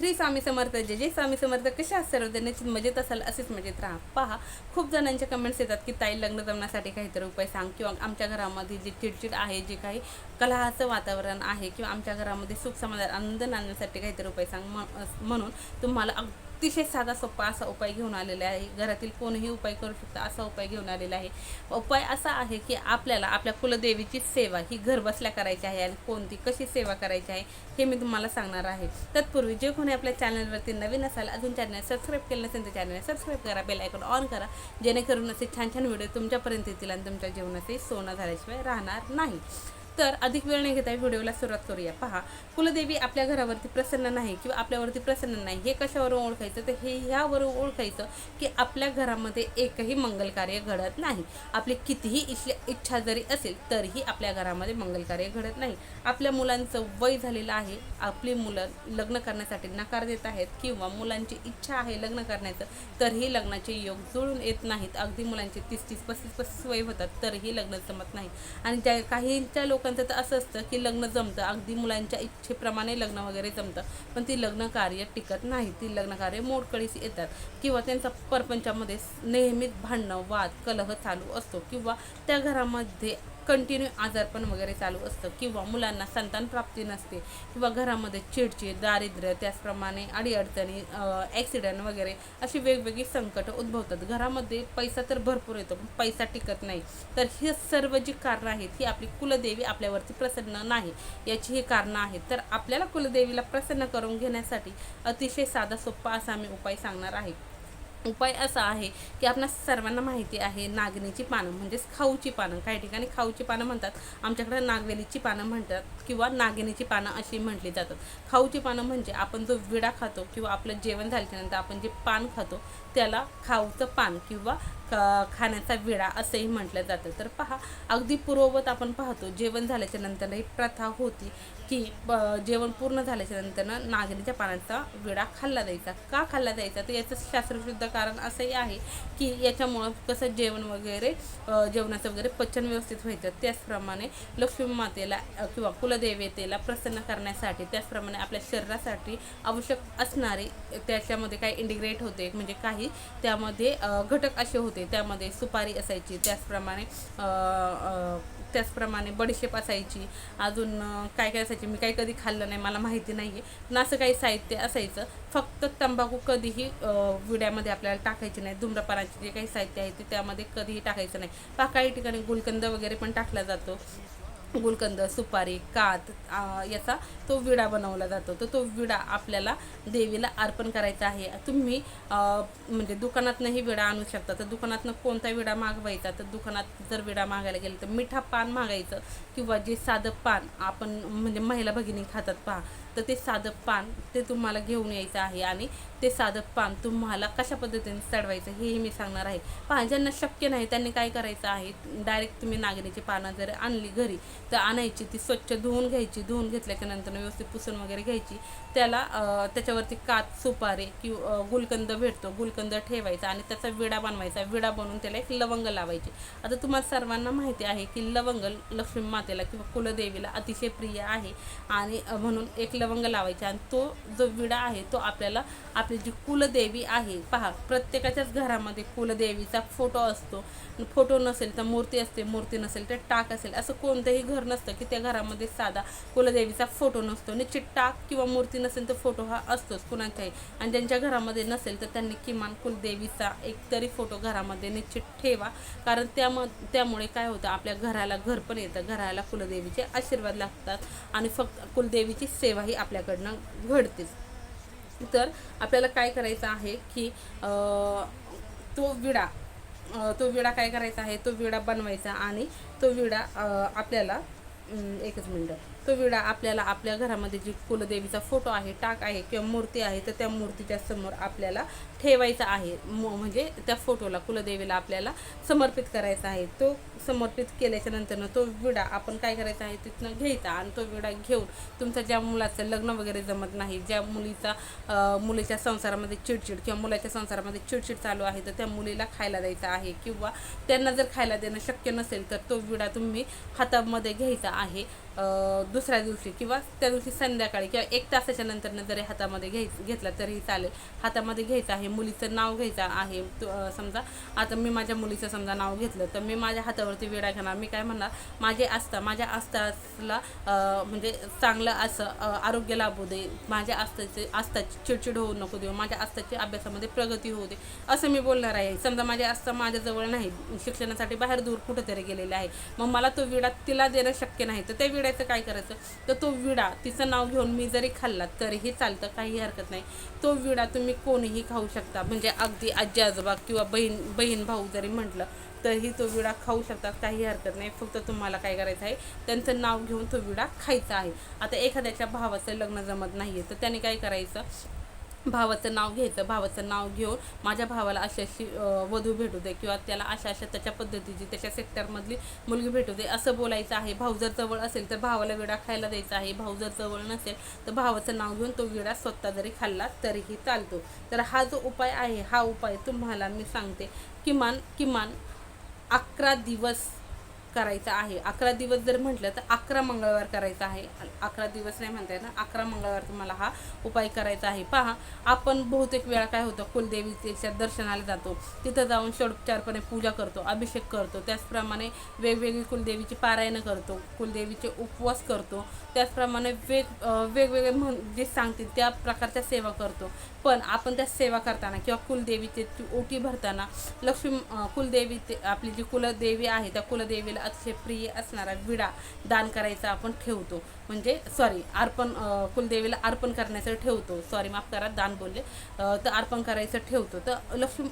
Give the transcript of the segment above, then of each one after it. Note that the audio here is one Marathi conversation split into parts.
श्री स्वामी समर्थ जे जे स्वामी समर्थ. कशा असतात सर्व निश्चित मजेत असाल असेच मजेत राहा. पहा खूप जणांच्या कमेंट्स येतात की ताई लग्न जमण्यासाठी काहीतरी उपाय सांग किंवा आमच्या घरामध्ये जे चिडचिड आहे जे काही कलहाचं वातावरण आहे किंवा आमच्या घरामध्ये सुख समाधान आनंद आणण्यासाठी काहीतरी उपाय सांग. म- म्हणून तुम्हाला अतिशय साधा सोपा असा उपाय घेऊन आलेला आहे. घरातील कोणीही उपाय करू शकता असा उपाय घेऊन आलेला आहे. उपाय असा आहे की आपल्याला आपल्या कुलदेवीची सेवा ही घरबसल्या करायची आहे आणि कोणती कशी सेवा करायची आहे हे मी तुम्हाला सांगणार आहे. तत्पूर्वी जे कोणी आपल्या चॅनलवरती नवीन असाल अजून चॅनल सबस्क्राईब केलं नसेल तर चॅनल सबस्क्राईब करा बेल आयकॉन ऑन करा जेणेकरून असे छान छान व्हिडिओ तुमच्यापर्यंत येतील आणि तुमच्या जीवनाचे सोनं झाल्याशिवाय राहणार नाही. तर अधिक वेळ नाही घेता व्हिडिओला सुरुवात करूया. पहा कुलदेवी आपल्या घरावरती प्रसन्न नाही किंवा आपल्यावरती प्रसन्न नाही हे कशावरून ओळखायचं? तर हे ह्यावरून ओळखायचं की आपल्या घरामध्ये एकही मंगल कार्य घडत नाही. आपली कितीही इच्छा इच्छा जरी असेल तरीही आपल्या घरामध्ये मंगल कार्य घडत नाही. आपल्या मुलांचं वय झालेलं आहे. आपली मुलं लग्न करण्यासाठी नकार देत आहेत किंवा मुलांची इच्छा आहे लग्न करण्याचं तरीही लग्नाचे योग जुळून येत नाहीत. अगदी मुलांचे तीस तीस पस्तीस पस्तीस वय होतात तरीही लग्न जमत नाही. आणि त्या काहींच्या लोकांना तर असं असतं की लग्न जमतं. अगदी मुलांच्या इच्छेप्रमाणे लग्न वगैरे जमतं पण ती लग्न कार्य टिकत नाही. ती लग्न कार्य मोडकळीस येतात. किंवा त्यांचा परपंचामध्ये नेहमीच भांडणं वाद कलह चालू असतो. किंवा त्या घरामध्ये कंटिन्यू आजारपण वगैरे चालू असतं किंवा मुलांना संतान प्राप्ती नसते किंवा घरामध्ये चिडचिड दारिद्र्य त्याचप्रमाणे अडीअडचणी ॲक्सिडेंट वगैरे अशी वेगवेगळी संकट उद्भवतात. घरामध्ये पैसा तर भरपूर येतो पण पैसा टिकत नाही. तर ही सर्व जी कारणं आहेत ही आपली कुलदेवी आपल्यावरती प्रसन्न नाही. याची ही कारणं आहेत. तर आपल्याला कुलदेवीला प्रसन्न करून घेण्यासाठी अतिशय साधा सोपा असा मी उपाय सांगणार आहे. उपाय असा आहे की आपणा सर्वांना माहिती आहे नागणीची पानं म्हणजेच खाऊची पानं. काही ठिकाणी खाऊची पानं म्हणतात. आमच्याकडे नागवेलीची पानं म्हणतात किंवा नागिनीची पानं अशी म्हटली जातात. खाऊची पानं म्हणजे आपण जो विडा खातो किंवा आपलं जेवण झाल्याच्यानंतर आपण जे पान खातो त्याला खाऊचं पान किंवा खाण्याचा विडा असंही म्हटलं जातं. तर पहा अगदी पूर्ववत आपण पाहतो जेवण झाल्याच्यानंतर ही प्रथा होती की जेवण पूर्ण झाल्याच्यानंतर नागरीच्या पानाचा विडा खाल्ला जायचा. का खाल्ला जायचा? तर याचं शास्त्रशुद्ध कारण असंही आहे की याच्यामुळं कसं जेवण वगैरे जेवणाचं वगैरे पचन व्यवस्थित व्हायचं. त्याचप्रमाणे लक्ष्मी मातेला किंवा कुलदेवतेला प्रसन्न करण्यासाठी त्याचप्रमाणे आपल्या शरीरासाठी आवश्यक असणारे त्याच्यामध्ये काय इंटिग्रेट होते म्हणजे काही त्यामध्ये घटक असे होते. त्यामध्ये सुपारी असायची त्याचप्रमाणे त्याचप्रमाणे बडीशेप असायची. अजून काय काय असायची? मी काही कधी खाल्लं नाही मला माहिती नाही आहे पण असं काही साहित्य असायचं. फक्त तंबाखू कधीही विड्यामध्ये आपल्याला टाकायचे नाही धूम्रपानाचे जे काही साहित्य आहे ते त्यामध्ये कधीही टाकायचं नाही. पाकाही ठिकाणी गुलकंद वगैरे पण टाकला जातो. गुलकंद सुपारी कात याचा तो विडा बनवला जातो. तर तो विडा आपल्याला देवीला अर्पण करायचा आहे. तुम्ही म्हणजे दुकानातनंही विडा आणू शकता. तर दुकानातनं कोणता विडा मागवायचा? तर दुकानात जर विडा मागायला गेलं तर मिठा पान मागायचं किंवा जे साधं पान आपण म्हणजे महिला भगिनी खातात पहा तर ते साधं पान ते तुम्हाला घेऊन यायचं आहे आणि ते साधं पान तुम्हाला कशा पद्धतीने चढवायचं हेही मी सांगणार आहे. पहा ज्यांना शक्य नाही त्यांनी काय करायचं आहे डायरेक्ट तुम्ही नागरीची पानं जर आणली घरी तर आणायची ती स्वच्छ धुवून घ्यायची धुवून घेतल्याच्या नंतर व्यवस्थित पुसून वगैरे घ्यायची. त्याला त्याच्यावरती कात सुपारे किंवा गुलकंद भेटतो गुलकंद ठेवायचा आणि त्याचा विडा बनवायचा. विडा बनवून त्याला एक लवंग लावायची. आता तुम्हाला सर्वांना माहिती आहे की लवंग लक्ष्मी मातेला किंवा कुलदेवीला अतिशय प्रिय आहे आणि म्हणून एक लवंग लावायचे आणि तो जो विडा आहे तो आपल्याला आपली जी कुलदेवी आहे पहा प्रत्येकाच्याच घरामध्ये कुलदेवीचा फोटो असतो. फोटो नसेल तर मूर्ती असते मूर्ती नसेल तर टाक असेल. असं कोणतंही घर नसतं की त्या घरामध्ये साधा कुलदेवीचा फोटो नसतो. निश्चित टाक किंवा मूर्ती नसेल तर फोटो हा असतोच कुणाच्याही. आणि ज्यांच्या घरामध्ये नसेल तर त्यांनी किमान कुलदेवीचा एक तरी फोटो घरामध्ये निश्चित ठेवा. कारण त्याम त्यामुळे काय होतं आपल्या घराला घर पण येतं. घराला कुलदेवीचे आशीर्वाद लागतात आणि फक्त कुलदेवीची सेवाही आपल्याकडनं घडतेच. तर आपल्याला काय करायचं आहे की तो विडा तो विडा काय करायचा आहे? तो विडा बनवायचा आणि तो विडा आपल्याला एकच मिनटं. तो विडा आपल्याला आपल्या घरामध्ये जी कुलदेवीचा फोटो आहे टाक आहे किंवा मूर्ती आहे तर त्या मूर्तीच्या समोर आपल्याला ठेवायचा आहे. म्हणजे त्या फोटोला कुलदेवीला आपल्याला समर्पित करायचा आहे. तो समर्पित केल्याच्या नंतरनं तो विडा आपण काय करायचा आहे तिथनं घ्यायचा आणि तो विडा घेऊन तुमचा ज्या मुलाचं लग्न वगैरे जमत नाही ज्या मुलीचा मुलीच्या संसारामध्ये चिडचिड किंवा मुलाच्या संसारामध्ये चिडचिड चालू आहे तर त्या मुलीला खायला द्यायचा आहे किंवा त्यांना जर खायला देणं शक्य नसेल तर तो विडा तुम्ही हातामध्ये घ्यायचा आहे. दुसऱ्या दिवशी किंवा त्या दिवशी संध्याकाळी किंवा एक तासाच्या नंतरनं जरी हातामध्ये घ्याय घेतला तरीही चालेल. हातामध्ये घ्यायचं आहे मुलीचं नाव घ्यायचं आहे. तो, समजा आता मी माझ्या मुलीचं समजा नाव घेतलं तर मी माझ्या हातावरती विडा घेणार. मी काय म्हणणार? माझे आस्था माझ्या आस्थाला म्हणजे चांगलं असं आरोग्य लाभू दे. माझ्या आस्थाचे आस्थाची चिडचिड होऊ नको देऊ. माझ्या आस्थाची अभ्यासामध्ये प्रगती होऊ दे. असं मी बोलणार आहे. समजा माझी आस्था माझ्याजवळ नाही. शिक्षणासाठी बाहेर दूर कुठेतरी गेलेले आहे. मग मला तो विडा तिला देणं शक्य नाही. तर त्या करायचं काय करायचं? तर तो विडा तिचं नाव घेऊन मी जरी खाल्ला तरीही चालतं काही हरकत नाही. तो विडा तुम्ही कोणीही खाऊ शकता. म्हणजे अगदी आजी आजोबा किंवा बहीण बहीण भाऊ जरी म्हटलं तरीही तो विडा खाऊ शकतात काही हरकत नाही. फक्त तुम्हाला काय करायचं आहे त्यांचं नाव घेऊन तो विडा खायचा आहे. आता एखाद्याच्या भावाचं लग्न जमत नाही आहे तर त्याने काय करायचं? भावाचं नाव घ्यायचं भावाचं नाव घेऊन माझ्या भावाला अशी अशी वधू भेटू दे किंवा त्याला अशा अशा त्याच्या पद्धतीची त्याच्या सेक्टरमधली मुलगी भेटू दे असं बोलायचं आहे. भाऊ जर जवळ असेल तर भावाला विडा खायला द्यायचा आहे. भाऊ जर जवळ नसेल तर भावाचं नाव घेऊन तो विडा स्वतः जरी खाल्ला तरीही चालतो. तर हा जो उपाय आहे हा उपाय तुम्हाला मी सांगते. किमान किमान अकरा दिवस करायचा आहे. अकरा दिवस जर म्हटलं तर अकरा मंगळवार करायचा आहे. अकरा दिवस नाही म्हणता येणार अकरा मंगळवार तुम्हाला हा उपाय करायचा आहे. पहा आपण बहुतेक वेळा काय होतं कुलदेवीच्या दर्शनाला जातो. तिथं जाऊन षडोपचारपणे पूजा करतो अभिषेक करतो. त्याचप्रमाणे वेगवेगळी कुलदेवीची पारायणं करतो कुलदेवीचे उपवास करतो. त्याचप्रमाणे वेग वेगवेगळे म्हण जे सांगतील त्या प्रकारच्या सेवा करतो. पण आपण त्या सेवा करताना किंवा कुलदेवीचे ती ओटी भरताना लक्ष्मी कुलदेवी ते आपली जी कुलदेवी आहे त्या कुलदेवीला अतिशय प्रिय असणारा विडा दान करायचा आपण ठेवतो. म्हणजे सॉरी अर्पण कुलदेवीला अर्पण करण्याचं ठेवतो. सॉरी माफ करा दान बोलले. तर अर्पण करायचं ठेवतो. तर लक्ष्मी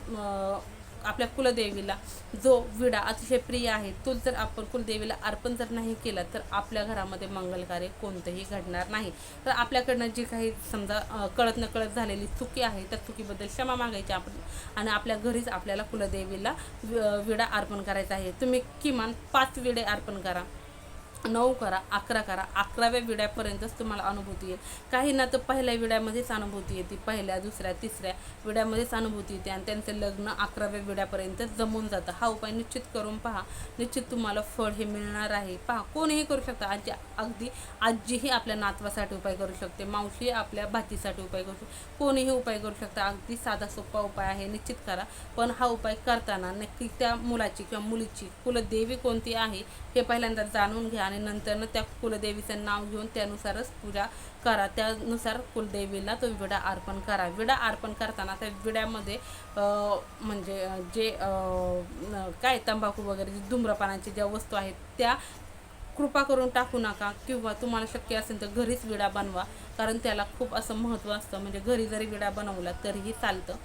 आपल्या कुलदेवीला जो विडा अतिशय प्रिय आहे तो जर आपण कुलदेवीला अर्पण जर नाही केला तर आपल्या घरामध्ये मंगलकार्य कोणतंही घडणार नाही. तर आपल्याकडनं जी काही समजा कळत नकळत झालेली चुकी आहे त्या चुकीबद्दल क्षमा मागायची आपण आणि आपल्या घरीच आपल्याला कुलदेवीला वि- विडा अर्पण करायचा आहे. तुम्ही किमान पाच विडे अर्पण करा. नऊ करा अकरा करा अकराव्या विड्यापर्यंतच तुम्हाला अनुभूती येईल. काही ना तर पहिल्या विड्यामध्येच अनुभूती येते पहिल्या दुसऱ्या तिसऱ्या विड्यामध्येच अनुभूती येते आणि त्यांचं लग्न अकराव्या विड्यापर्यंत जमून जातं. हा उपाय निश्चित करून पहा. निश्चित तुम्हाला फळ हे मिळणार आहे. पहा कोणीही करू शकता. आजी अगदी आजीही आपल्या नातवासाठी उपाय करू शकते. मावशी आपल्या भाचीसाठी उपाय करू शकते. कोणीही उपाय करू शकता. अगदी साधा सोपा उपाय आहे. निश्चित करा. पण हा उपाय करताना नक्की त्या मुलाची किंवा मुलीची कुलदेवी कोणती आहे हे पहिल्यांदा जाणून घ्या. आणि नंतर त्या कुलदेवीचं नाव घेऊन त्यानुसारच पूजा करा. त्यानुसार कुलदेवीला तो विडा अर्पण करा. विडा अर्पण करताना त्या विड्यामध्ये म्हणजे जे काय तंबाखू वगैरे जे धूम्रपानाची ज्या वस्तू आहेत त्या कृपा करून टाकू नका किंवा तुम्हाला शक्य असेल तर घरीच विडा बनवा. कारण त्याला खूप असं महत्त्व असतं. म्हणजे घरी जरी विडा बनवला तरीही चालतं.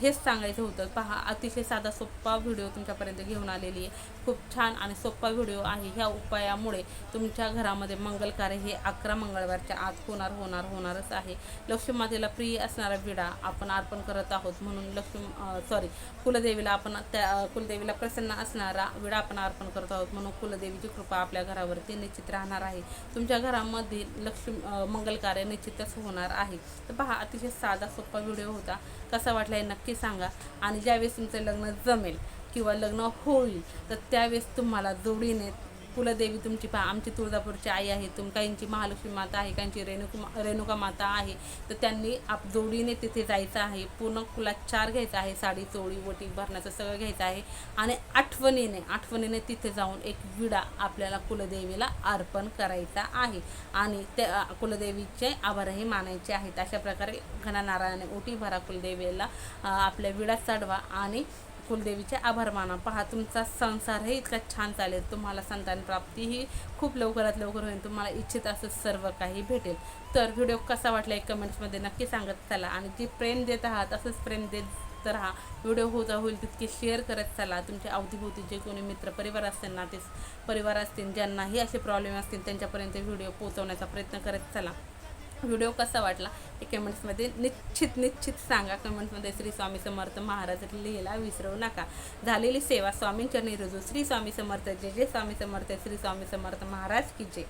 हेच सांगायचं होतं. पहा अतिशय साधा सोप्पा व्हिडिओ तुमच्यापर्यंत घेऊन आलेली आहे. खूप छान आणि सोप्पा व्हिडिओ आहे. ह्या उपायामुळे तुमच्या घरामध्ये मंगल हे अकरा मंगळवारच्या आत होणार होणार होणारच आहे. लक्ष्मी मातेला प्रिय असणारा विडा आपण अर्पण करत आहोत. म्हणून लक्ष्मी सॉरी कुलदेवीला आपण त्या कुलदेवीला प्रसन्न असणारा विडा आपण अर्पण करत आहोत. म्हणून कुलदेवीची कृपा आपल्या घरावरती निश्चित राहणार आहे. तुमच्या घरामध्ये लक्ष्मी मंगलकार्य निश्चितच होणार आहे. तर पहा अतिशय साधा सोपा व्हिडिओ होता. कसा वाटला हे नक्की सांगा. आणि ज्यावेळेस तुमचं लग्न जमेल किंवा लग्न होईल तर त्यावेळेस तुम्हाला जोडीने कुलदेवी तुमची पहा आमची तुळजापूरची आई आहे तुम काहींची महालक्ष्मी माता आहे काहींची रेणुका रेणुका माता आहे. तर त्यांनी आप जोडीने तिथे जायचं आहे. पूर्ण कुलात चार घ्यायचा आहे. साडी चोळी वटी भरण्याचं सगळं घ्यायचं आहे. आणि आठवणीने आठवणीने तिथे जाऊन एक विडा आपल्याला कुलदेवीला अर्पण करायचा आहे. आणि त्या कुलदेवीचे आभारही मानायचे आहेत. अशा प्रकारे घना नारायणाने ओटी भरा कुलदेवीला आपल्या विडा चढवा आणि कुलदेवीचे आभार माना. पहा तुमचा संसारही इतका छान चालेल. तुम्हाला संतान प्राप्तीही खूप लवकरात लवकर होईल. तुम्हाला इच्छित असं सर्व काही भेटेल. तर व्हिडिओ कसा वाटला एक कमेंट्समध्ये नक्की सांगत चला आणि जी प्रेम देत आहात असंच प्रेम देत तर हा व्हिडिओ होता होईल तितके शेअर करत चला. तुमच्या अवतीभोवती जे कोणी मित्र परिवार असतील नाते परिवार असतील ज्यांनाही असे प्रॉब्लेम असतील त्यांच्यापर्यंत व्हिडिओ पोहोचवण्याचा प्रयत्न करत चला. व्हिडिओ कसा वाटला ते कमेंट्समध्ये निश्चित निश्चित सांगा. कमेंट्समध्ये श्री स्वामी समर्थ महाराज लिहिला विसरू नका. झालेली सेवा स्वामींच्या रुजू. श्री स्वामी समर्थ जे जे स्वामी समर्थ. श्री स्वामी समर्थ महाराज की जय.